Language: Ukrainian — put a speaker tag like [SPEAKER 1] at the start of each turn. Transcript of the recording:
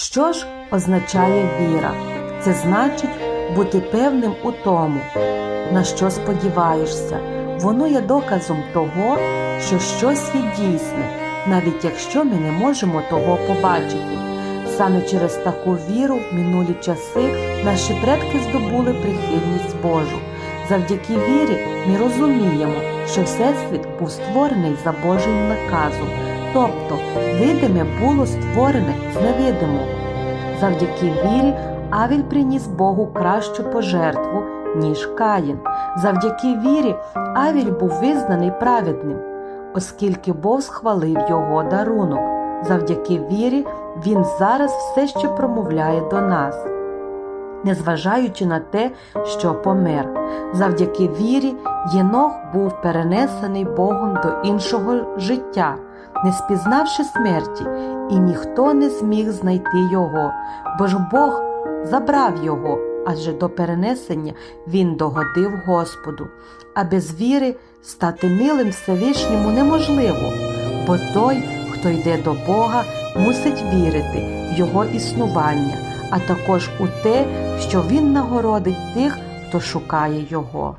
[SPEAKER 1] Що ж означає віра? Це значить бути певним у тому, на що сподіваєшся. Воно є доказом того, що щось є дійсне, навіть якщо ми не можемо того побачити. Саме через таку віру в минулі часи наші предки здобули прихильність Божу. Завдяки вірі ми розуміємо, що Всесвіт був створений за Божим наказом, тобто видиме було створене з невидимого. Завдяки вірі Авіль приніс Богу кращу пожертву, ніж Каїн. Завдяки вірі Авіль був визнаний праведним, оскільки Бог схвалив його дарунок. Завдяки вірі він зараз все ще промовляє до нас, незважаючи на те, що помер. Завдяки вірі Єнох був перенесений Богом до іншого життя, не спізнавши смерті, і ніхто не зміг знайти його, бо ж Бог забрав його, адже до перенесення він догодив Господу. А без віри стати милим Всевишньому неможливо, бо той, хто йде до Бога, мусить вірити в Його існування, а також у те, що Він нагородить тих, хто шукає Його.